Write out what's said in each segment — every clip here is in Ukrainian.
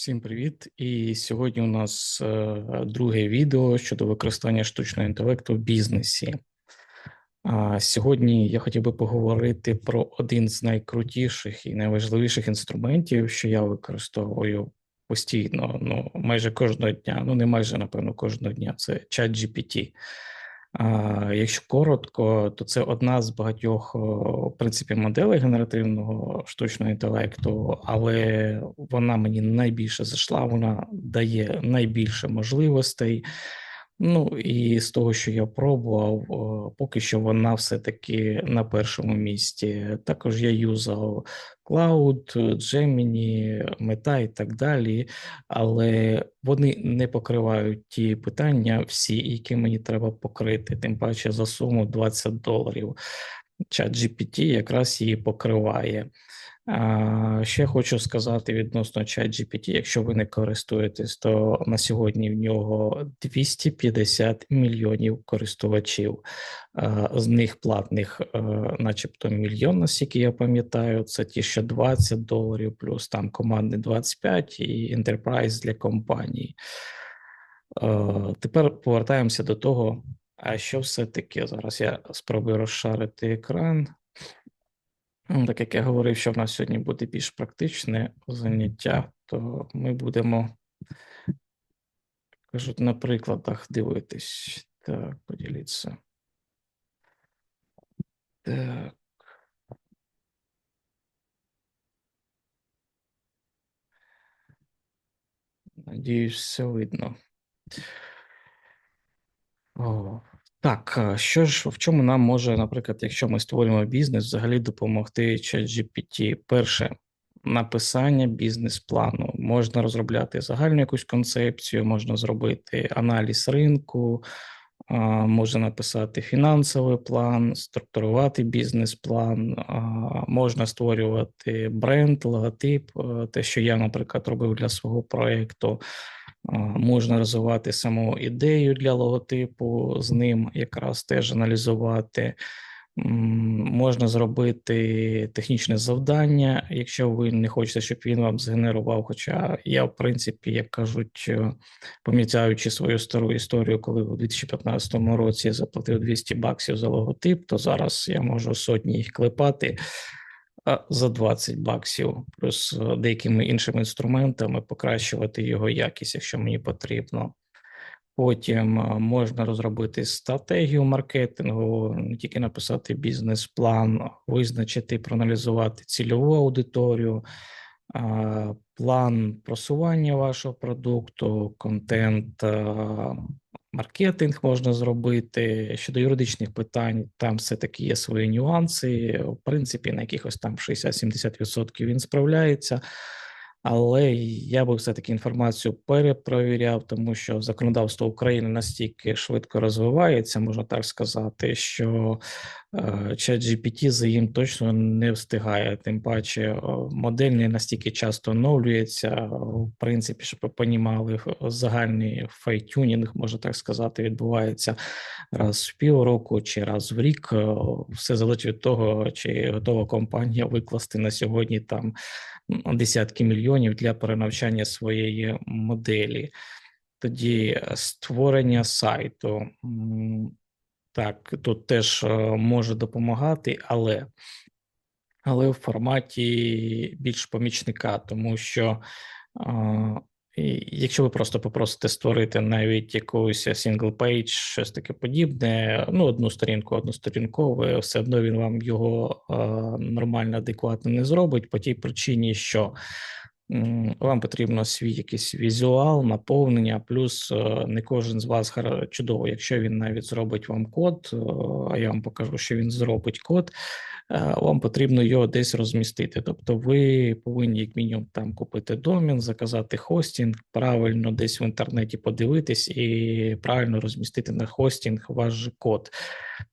Всім привіт! І сьогодні у нас е, друге відео щодо використання штучного інтелекту в бізнесі. А сьогодні я хотів би поговорити про один з найкрутіших і найважливіших інструментів, що я використовую постійно, ну майже кожного дня. Ну не майже напевно кожного дня. Це чат GPT. Якщо коротко, то це одна з багатьох в принципі моделей генеративного штучного інтелекту, але вона мені найбільше зайшла. Вона дає найбільше можливостей. Ну і з того, що я пробував, поки що вона все-таки на першому місці. Також я юзав Cloud, Gemini, Meta і так далі, але вони не покривають ті питання, всі, які мені треба покрити, тим паче за суму 20 доларів. Чат GPT якраз її покриває. Ще хочу сказати відносно ChatGPT, якщо ви не користуєтесь, то на сьогодні в нього 250 мільйонів користувачів, з них платних, е, начебто, мільйон, наскільки я пам'ятаю, це ті, що 20 доларів, плюс там команди 25 і Enterprise для компаній. Е, тепер повертаємося до того, а що все-таки зараз я спробую розшарити екран. Так як я говорив, що в нас сьогодні буде більш практичне заняття, то ми будемо, кажуть, на прикладах дивитись. Так, поділіться. Так. Надіюсь, все видно. О, так, що ж в чому нам може, наприклад, якщо ми створюємо бізнес, взагалі допомогти ChatGPT? Перше написання бізнес-плану. Можна розробляти загальну якусь концепцію, можна зробити аналіз ринку, можна написати фінансовий план, структурувати бізнес-план, можна створювати бренд, логотип, те, що я, наприклад, робив для свого проєкту. Можна розвивати саму ідею для логотипу, з ним якраз теж аналізувати. Можна зробити технічне завдання, якщо ви не хочете, щоб він вам згенерував. Хоча я, в принципі, як кажуть, е, пам'ятаючи свою стару історію, коли у 2015 році я заплатив 200 баксів за логотип, то зараз я можу сотні їх клепати за 20 баксів, плюс е, деякими іншими інструментами покращувати його якість, якщо мені потрібно. Потім е, можна розробити стратегію маркетингу, не тільки написати бізнес-план, визначити, проаналізувати цільову аудиторію, план просування вашого продукту, контент, маркетинг можна зробити. Щодо юридичних питань, там все-таки є свої нюанси. В принципі, на якихось там 60-70% він справляється. Але я би все таки інформацію перепровіряв, тому що законодавство України настільки швидко розвивається, можна так сказати, що е, чат GPT за їм точно не встигає. Тим паче модель не настільки часто оновлюється. В принципі, щоб ви понімали, загальний файтюнінг, можна так сказати, відбувається раз в півроку чи раз в рік. Все залежить від того, чи готова компанія викласти на сьогодні там десятки мільйонів для перенавчання своєї моделі. Тоді е, створення сайту. Так, тут теж е, може допомагати, але але в форматі більш помічника, тому що і Якщо ви просто попросите створити навіть якусь single page, щось таке подібне, ну одну сторінку, односторінкове, все одно він вам його е, нормально, адекватно не зробить по тій причині, що вам потрібно свій якийсь візуал, наповнення, плюс е, не кожен з вас чудово, якщо він навіть зробить вам код, е, а я вам покажу, що він зробить код. Е, вам потрібно його десь розмістити. Тобто, ви повинні, як мінімум, там купити домін, заказати хостінг, правильно десь в інтернеті подивитись і правильно розмістити на хостінг ваш код.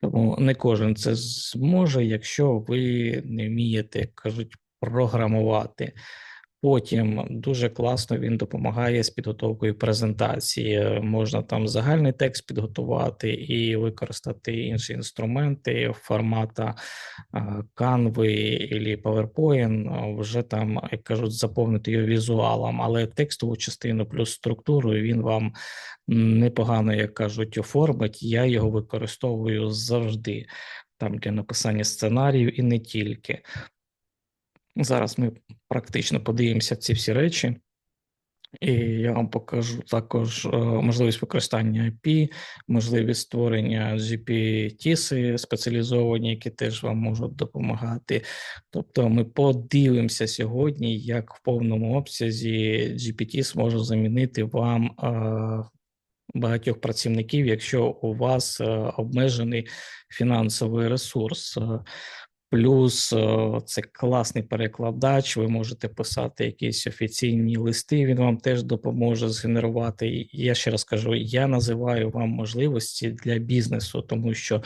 Тому не кожен це зможе, якщо ви не вмієте, як кажуть, програмувати. Потім дуже класно він допомагає з підготовкою презентації. Можна там загальний текст підготувати і використати інші інструменти формата Canva або PowerPoint, вже там, як кажуть, заповнити його візуалом, але текстову частину плюс структуру він вам непогано, як кажуть, оформить. Я його використовую завжди там для написання сценаріїв і не тільки. Зараз ми практично подивимося ці всі речі, і я вам покажу також е, можливість використання IP, можливість створення GPT спеціалізовані, які теж вам можуть допомагати. Тобто, ми подивимося сьогодні, як в повному обсязі GPT зможе замінити вам е, багатьох працівників, якщо у вас е, обмежений фінансовий ресурс. Плюс е, це класний перекладач. Ви можете писати якісь офіційні листи. Він вам теж допоможе згенерувати. Я ще раз кажу: я називаю вам можливості для бізнесу, тому що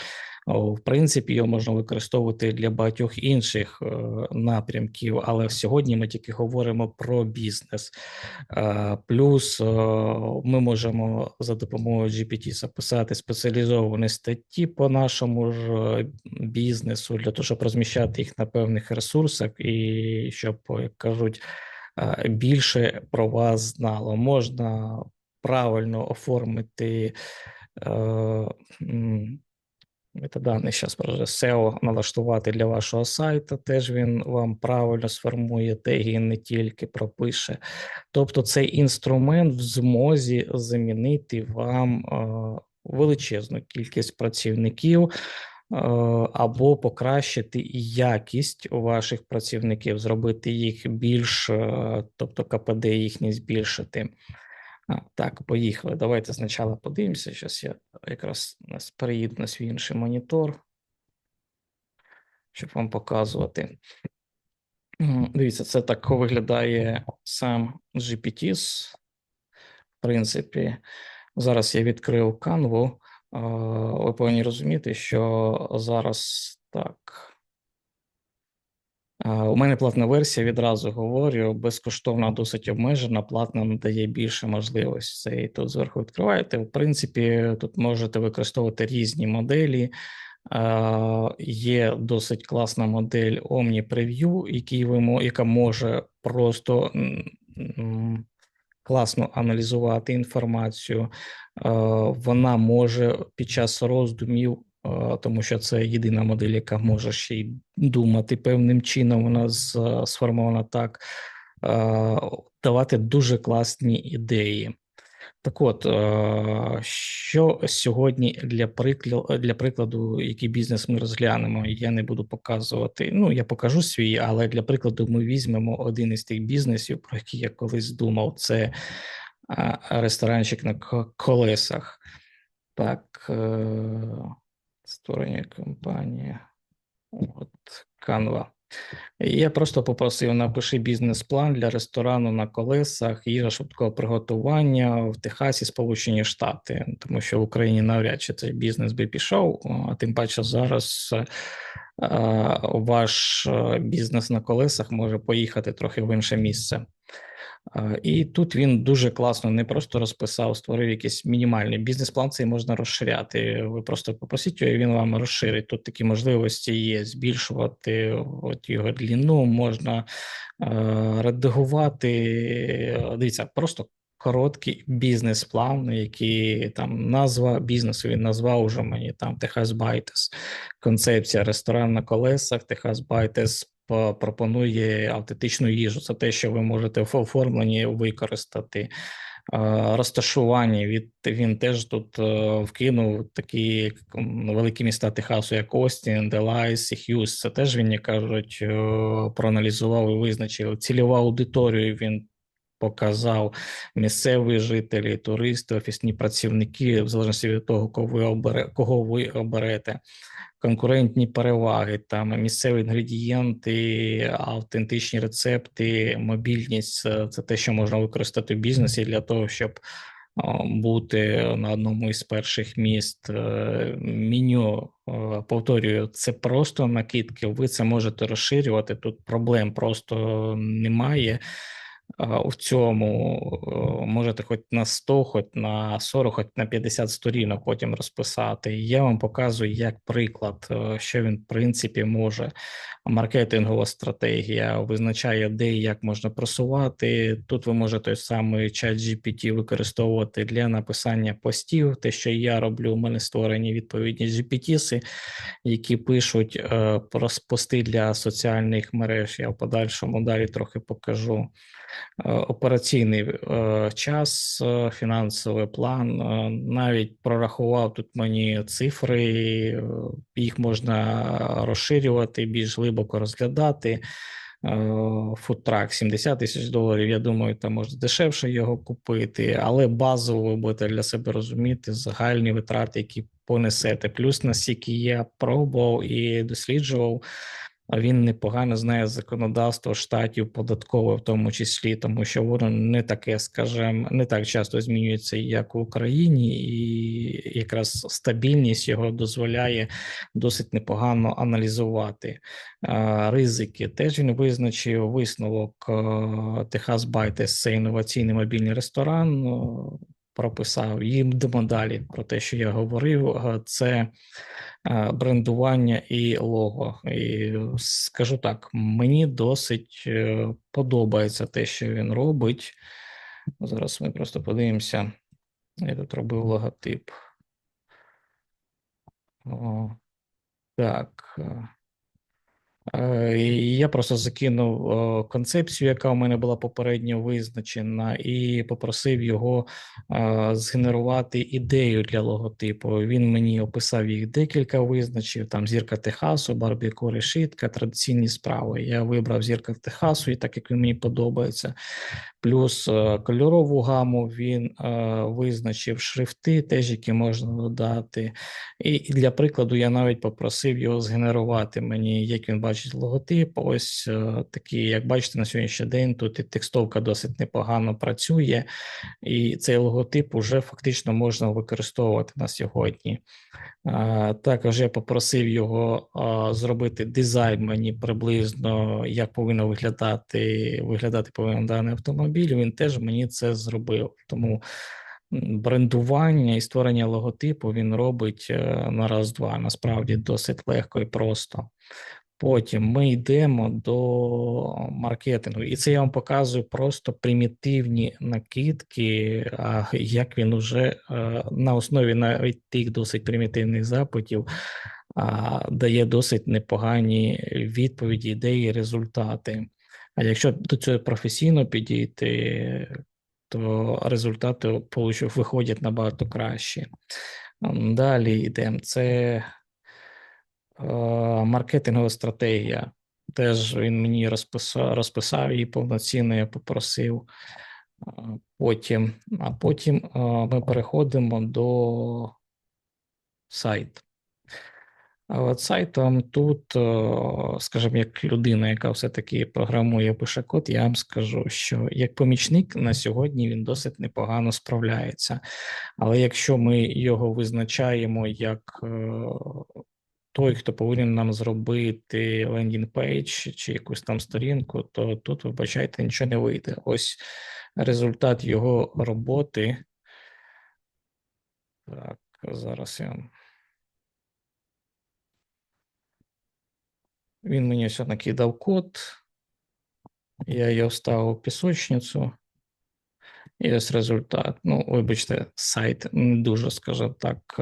в принципі його можна використовувати для багатьох інших е, напрямків, але сьогодні ми тільки говоримо про бізнес. Е, плюс ми можемо за допомогою GPT записати спеціалізовані статті по нашому ж бізнесу для того, щоб розміщати їх на певних ресурсах, і щоб, як кажуть, більше про вас знало. Можна правильно оформити е, метаданий зараз про SEO налаштувати для вашого сайту. Теж він вам правильно сформує теги, не тільки пропише. Тобто, цей інструмент в змозі замінити вам величезну кількість працівників. Е, або покращити якість ваших працівників, зробити їх більш, е, тобто КПД їхні збільшити. Так, поїхали. Давайте спочатку подивимося. Зараз я якраз переїду на свій інший монітор, щоб вам показувати. Дивіться, це так виглядає сам GPTs. В принципі, зараз я відкрив канву. Ви повинні розуміти, що зараз так. У мене платна версія, відразу говорю, безкоштовна, досить обмежена, платна надає більше можливостей. Тут зверху відкриваєте. В принципі, тут можете використовувати різні моделі. Є досить класна модель Omni Preview, яка може просто класно аналізувати інформацію, е, вона може під час роздумів, е, тому що це єдина модель, яка може ще й думати певним чином. Вона сформована так, давати дуже класні ідеї. Так от, що сьогодні для прикладу, для прикладу, який бізнес ми розглянемо, я не буду показувати. Ну, я покажу свій, але для прикладу, ми візьмемо один із тих бізнесів, про який я колись думав. Це ресторанчик на колесах. Так, е, створення компанії. От Canva. Я просто попросив напиши бізнес-план для ресторану на колесах, їжа швидкого приготування в Техасі, Сполучені Штати, тому що в Україні навряд чи цей бізнес би пішов, а тим паче зараз ваш бізнес на колесах може поїхати трохи в інше місце. І тут він дуже класно не просто розписав, створив якийсь мінімальний бізнес-план. Цей можна розширяти. Ви просто попросіть його, і він вам розширить. Тут такі можливості є: збільшувати от його длину, можна редагувати. Дивіться, просто короткий бізнес-план, який там назва бізнесу він назвав уже мені там Техас Байтес, концепція ресторан на колесах, Техас Байтес пропонує автентичну їжу. Це те, що ви можете в оформленні використати. Розташування від він теж тут е, вкинув такі великі міста Техасу, як Остін, Делайс і Х'юз. Це теж він як кажуть, е, проаналізував і визначив цільову аудиторію. Він показав місцеві жителі, туристи, офісні працівники, в залежності від того, кого ви обере, кого ви оберете конкурентні переваги, там місцеві інгредієнти, автентичні рецепти, мобільність це те, що можна використати в бізнесі для того, щоб бути на одному із перших міст. Е, меню повторюю, це просто накидки. Ви це можете розширювати. Тут проблем просто немає. В цьому можете хоч на 100, хоч на 40, хоч на 50 сторінок потім розписати. Я вам показую як приклад, що він в принципі може. Маркетингова стратегія визначає, де і як можна просувати. Тут ви можете той самий чат GPT використовувати для написання постів. Те, що я роблю, у мене створені відповідні GPT, які пишуть е, про пости для соціальних мереж. Я в подальшому далі трохи покажу. Е, операційний е, час, е, фінансовий план. Навіть прорахував тут мені цифри, їх можна розширювати, більш глибоко розглядати. Фудтрак 70 тисяч доларів. Я думаю, там можна дешевше його купити, але базово ви будете для себе розуміти загальні витрати, які понесете. Плюс наскільки я пробував і досліджував він непогано знає законодавство штатів податкове, в тому числі, тому що воно не таке, скажімо, не так часто змінюється, як в Україні, і якраз стабільність його дозволяє досить непогано аналізувати ризики. Теж він визначив висновок Техас Байтес, це інноваційний мобільний ресторан. Прописав їм йдемо далі про те, що я говорив, це Е, брендування і лого. І скажу так, мені досить е, подобається те, що він робить. Зараз ми просто подивимося. Я тут робив логотип. О, Так. Е, Е, я просто закинув концепцію, яка у мене була попередньо визначена, і попросив його згенерувати ідею для логотипу. Він мені описав їх декілька визначив: там зірка Техасу, барбіко решітка, традиційні справи. Я вибрав зірка Техасу, і так як він мені подобається. Плюс е, кольорову гаму він е, визначив шрифти, теж які можна додати. І для прикладу я навіть попросив його згенерувати мені, як він бачить логотип. Ось е, такий, як бачите, на сьогоднішній день тут і текстовка досить непогано працює, і цей логотип вже фактично можна використовувати на сьогодні. Також я попросив його зробити дизайн мені приблизно, як повинно виглядати виглядати повинен даний автомобіль. Він теж мені це зробив. Тому брендування і створення логотипу він робить е, на раз-два. Насправді досить легко і просто. Потім ми йдемо до маркетингу, і це я вам показую просто примітивні накидки, як він уже е, на основі навіть тих досить примітивних запитів дає досить непогані відповіді, ідеї, результати. А якщо до цього професійно підійти, то результати виходять набагато краще. Далі йдемо. Це Е, маркетингова стратегія. Теж він мені розписав, розписав її повноцінно, я попросив. Потім, а потім е, ми переходимо до сайту. А сайтом тут, скажімо, як людина, яка все-таки програмує, пише код, я вам скажу, що як помічник на сьогодні він досить непогано справляється. Але якщо ми його визначаємо як той, хто повинен нам зробити лендінг пейдж чи якусь там сторінку, то тут, вибачайте, нічого не вийде. Ось результат його роботи. Так, зараз я. Він мені все накидав код. Я його вставив в пісочницю. І ось результат. Ну, вибачте, сайт не дуже, скажу так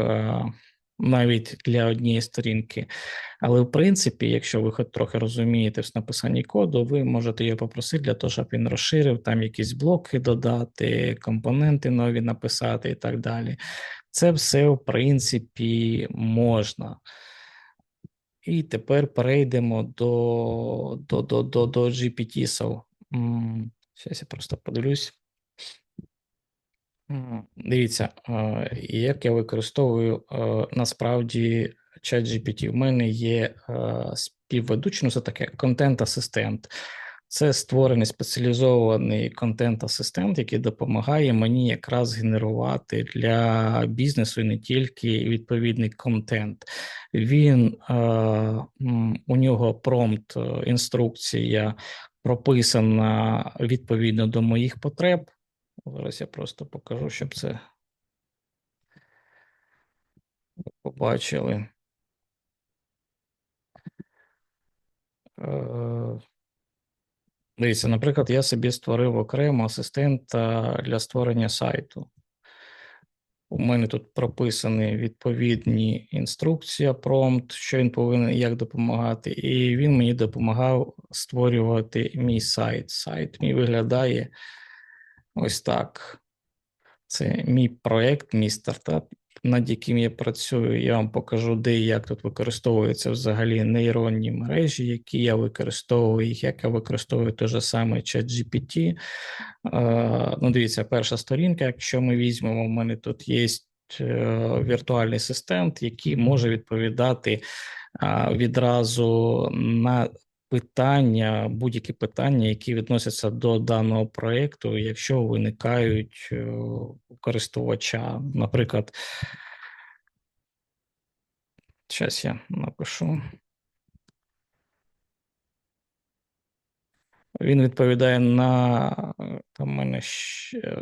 навіть для однієї сторінки. Але в принципі, якщо ви хоч трохи розумієте в написанні коду, ви можете його попросити для того, щоб він розширив там якісь блоки додати, компоненти нові написати і так далі. Це все, в принципі, можна. І тепер перейдемо до до, до, до, до GPT-сов. Зараз я просто подивлюсь. Дивіться, як я використовую насправді чат GPT. У мене є співведучий, ну це таке контент-асистент. Це створений спеціалізований контент-асистент, який допомагає мені якраз генерувати для бізнесу і не тільки відповідний контент. Він у нього промпт інструкція прописана відповідно до моїх потреб. Зараз я просто покажу, щоб це побачили. Дивіться, наприклад, я собі створив окремо асистента для створення сайту. У мене тут прописані відповідні інструкція, промпт, що він повинен як допомагати, і він мені допомагав створювати мій сайт. Сайт мій виглядає ось так. Це мій проєкт, мій стартап, над яким я працюю. Я вам покажу, де і як тут використовуються взагалі нейронні мережі, які я використовую, їх, як я використовую той же самий ChatGPT. Е, Ну, дивіться, перша сторінка. Якщо ми візьмемо, у мене тут є е, віртуальний асистент, який може відповідати е, відразу на питання, будь-які питання, які відносяться до даного проєкту, якщо виникають е, у користувача, наприклад, зараз я напишу. Він відповідає на там, мене,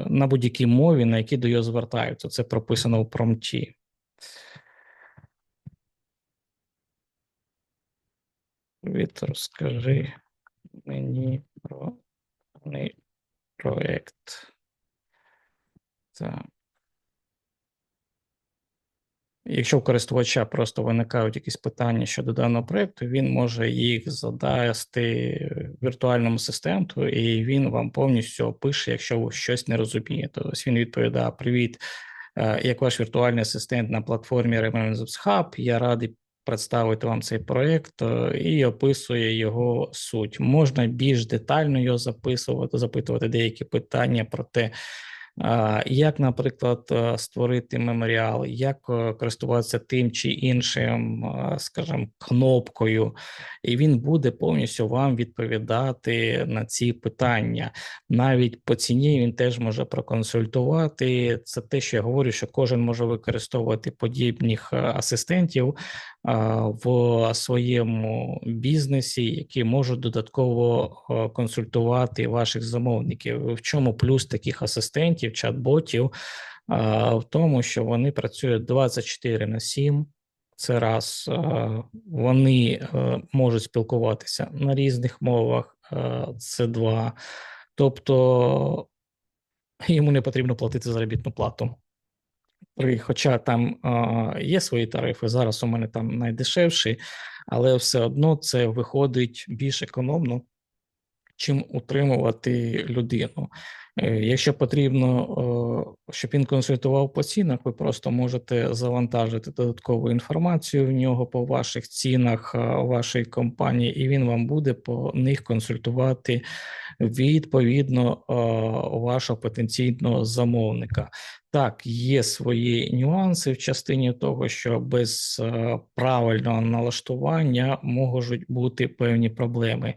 на будь-якій мові, на які до його звертаються. Це прописано в промті. Привіт, розкажи мені про проєкт. Так. Якщо у користувача просто виникають якісь питання щодо даного проєкту, він може їх задасти віртуальному асистенту, і він вам повністю опише, якщо ви щось не розумієте. Тобто він відповідає: Привіт, як ваш віртуальний асистент на платформі Remembrance Hub, Я радий представити вам цей проєкт е, і описує його суть. Можна більш детально його записувати, запитувати деякі питання про те. Як, наприклад, е, створити меморіал, як е, користуватися тим чи іншим, скажімо, кнопкою, і він буде повністю вам відповідати на ці питання. Навіть по ціні він теж може проконсультувати. Це те, що я говорю, що кожен може використовувати подібних асистентів в своєму бізнесі, які можуть додатково консультувати ваших замовників. В чому плюс таких асистентів, чат-ботів? В тому, що вони працюють 24 на 7. Це раз вони можуть спілкуватися на різних мовах. Це два. Тобто йому не потрібно платити заробітну плату. Хоча там е, є свої тарифи, зараз у мене там найдешевший, але все одно це виходить більш економно, чим утримувати людину. Е, якщо потрібно, е, щоб він консультував по цінах, ви просто можете завантажити додаткову інформацію в нього по ваших цінах вашої компанії, і він вам буде по них консультувати відповідно вашого потенційного замовника. Так, є свої нюанси в частині того, що без правильного налаштування можуть бути певні проблеми.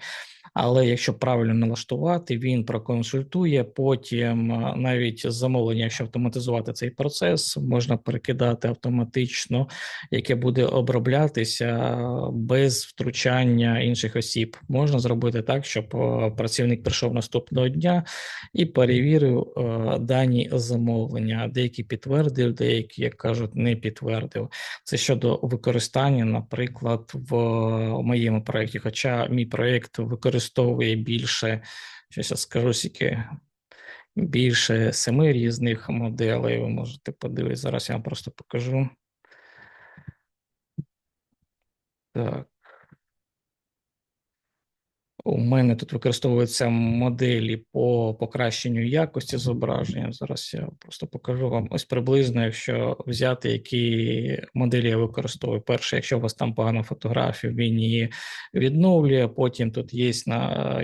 Але якщо правильно налаштувати, він проконсультує. Потім навіть замовлення, якщо автоматизувати цей процес, можна перекидати автоматично, яке буде оброблятися без втручання інших осіб. Можна зробити так, щоб працівник прийшов наступного дня і перевірив дані замовлення. Деякі підтвердив, деякі як кажуть, не підтвердив. Це щодо використання, наприклад, в моєму проєкті. Хоча мій проєкт використовує використовує більше, щось я скажу, скільки більше семи різних моделей. Ви можете подивитися. Зараз я вам просто покажу. Так. У мене тут використовуються моделі по покращенню якості зображення. Зараз я просто покажу вам ось приблизно, якщо взяти, які моделі я використовую. Перше, якщо у вас там погана фотографія, він її відновлює. Потім тут є,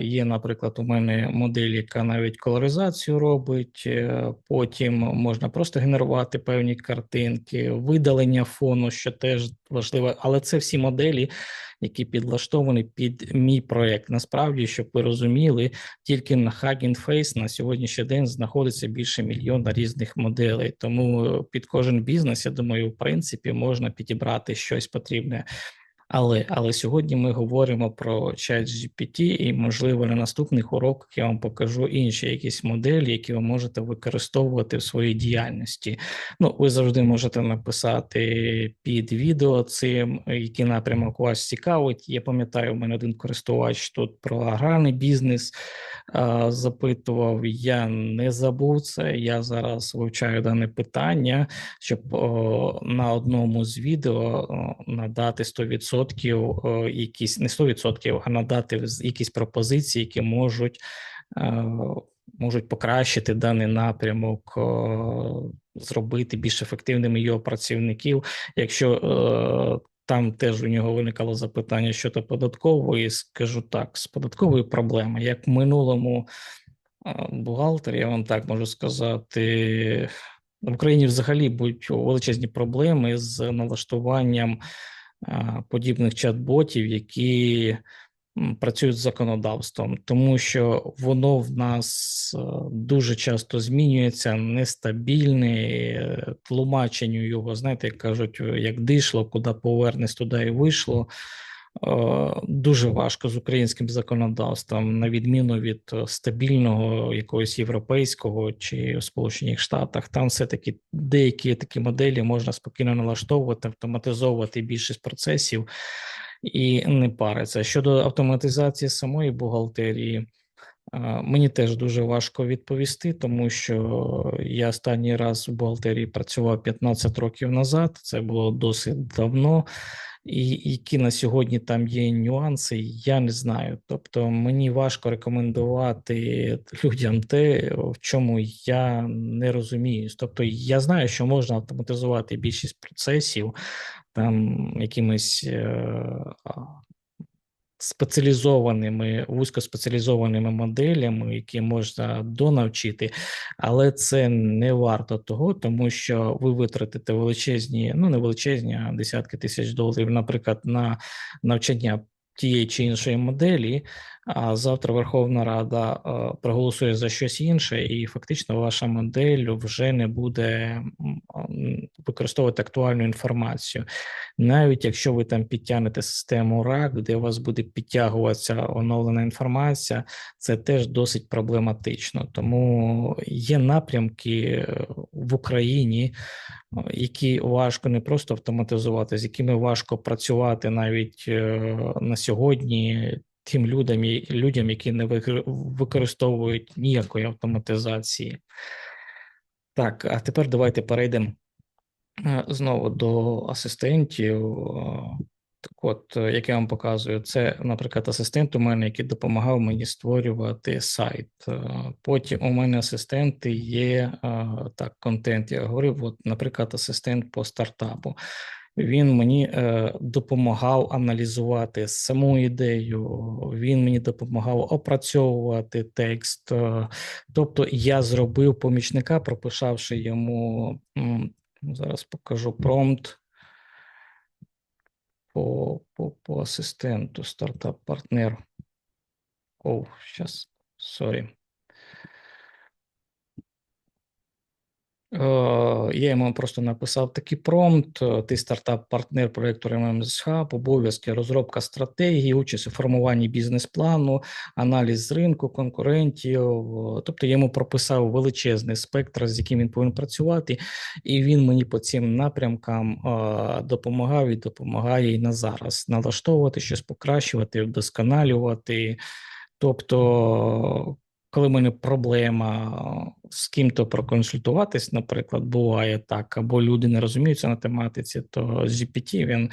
є, наприклад, у мене модель, яка навіть колоризацію робить. Е, потім можна просто генерувати певні картинки, видалення фону, що теж важливо, але це всі моделі які підлаштовані під мій проект. Насправді, щоб ви розуміли, тільки на Hugging Face на сьогоднішній день знаходиться більше мільйона різних моделей. Тому під кожен бізнес, я думаю, в принципі, можна підібрати щось потрібне. Але але сьогодні ми говоримо про чат GPT, і, можливо, на наступних уроках я вам покажу інші якісь моделі, які ви можете використовувати в своїй діяльності. Ну, ви завжди можете написати під відео цим, який напрямок вас цікавить. Я пам'ятаю, у мене один користувач тут про аграрний бізнес а, запитував. Я не забув це. Я зараз вивчаю дане питання, щоб о, на одному з відео о, надати 100% 100% якісь не 100%, а надати якісь пропозиції, які можуть можуть покращити даний напрямок, зробити більш ефективними його працівників. Якщо там теж у нього виникало запитання щодо податкової, скажу так, з податкової проблеми, як в минулому бухгалтері, я вам так можу сказати. В Україні взагалі будуть величезні проблеми з налаштуванням подібних чат-ботів, які працюють з законодавством, тому що воно в нас е, дуже часто змінюється, нестабільне е, тлумаченню його. Знаєте, як кажуть, як дишло, куди повернеш, туди і вийшло. Е, дуже важко з українським законодавством, на відміну від е, стабільного якогось європейського чи Сполучених Штатах. Там все таки деякі такі моделі можна спокійно налаштовувати, автоматизовувати більшість процесів і не париться. Щодо автоматизації самої бухгалтерії. Е, мені теж дуже важко відповісти, тому що я останній раз в бухгалтерії працював 15 років назад. Це було досить давно і які на сьогодні там є нюанси, я не знаю. Тобто мені важко рекомендувати людям те, в чому я не розумію. Тобто, я знаю, що можна автоматизувати більшість процесів там якимись е, спеціалізованими вузькоспеціалізованими моделями, які можна донавчити, але це не варто того, тому що ви витратите величезні, ну не величезні, а десятки тисяч доларів, наприклад, на навчання тієї чи іншої моделі, а завтра Верховна Рада е, проголосує за щось інше, і фактично ваша модель вже не буде використовувати актуальну інформацію. Навіть якщо ви там підтягнете систему RAG, де у вас буде підтягуватися оновлена інформація, це теж досить проблематично. Тому є напрямки е, в Україні, е, які важко не просто автоматизувати, з якими важко працювати навіть на сьогодні тим людям, людям, які не використовують ніякої автоматизації. Так, а тепер давайте перейдемо е, знову до асистентів. Так от, е, як я вам показую, це, наприклад, асистент у мене, який допомагав мені створювати сайт. Е, потім у мене асистенти є так, контент. Я говорив, от, наприклад, асистент по стартапу. Він мені е, допомагав аналізувати саму ідею, він мені допомагав опрацьовувати текст. Е, тобто я зробив помічника, прописавши йому зараз покажу промпт по по, по асистенту стартап-партнер. О, зараз, сорі. Я йому просто написав такий промпт: е, ти стартап-партнер проєкту РМСХ, обов'язки, розробка стратегії, участь у формуванні бізнес-плану, аналіз ринку, конкурентів. Тобто я йому прописав величезний спектр, з яким він повинен працювати, і він мені по цим напрямкам е, допомагав і допомагає і на зараз налаштовувати щось, покращувати, вдосконалювати. Тобто коли в мене проблема з ким-то проконсультуватись, наприклад, буває так, або люди не розуміються на тематиці, то GPT він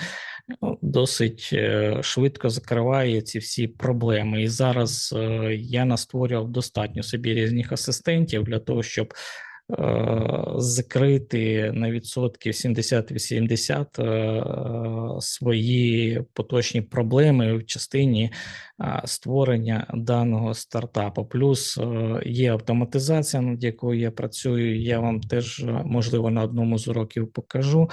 ну, досить е, швидко закриває ці всі проблеми. І зараз е, я настворював достатньо собі різних асистентів для того, щоб закрити на відсотків 70-80 е, свої поточні проблеми в частині створення даного стартапу. Плюс е, є автоматизація, над якою я працюю. Я вам теж можливо на одному з уроків покажу,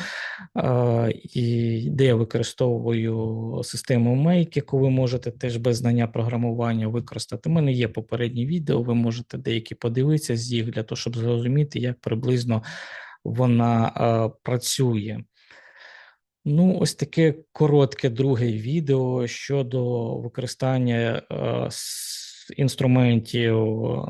і де я використовую систему Make, яку ви можете теж без знання програмування використати. У мене є попередні відео. Ви можете деякі подивитися з їх для того, щоб зрозуміти, як приблизно вона працює. Ну, ось таке коротке друге відео щодо використання е, інструментів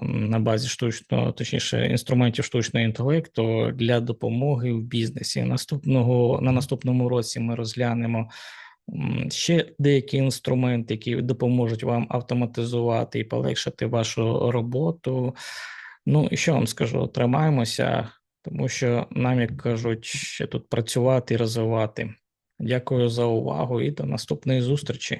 на базі штучного, точніше, інструментів штучного інтелекту для допомоги в бізнесі. Наступного на наступному році ми розглянемо ще деякі інструменти, які допоможуть вам автоматизувати і полегшити вашу роботу. Ну і що вам скажу? Тримаємося, тому що нам, як кажуть, ще тут працювати і розвивати. Дякую за увагу і до наступної зустрічі.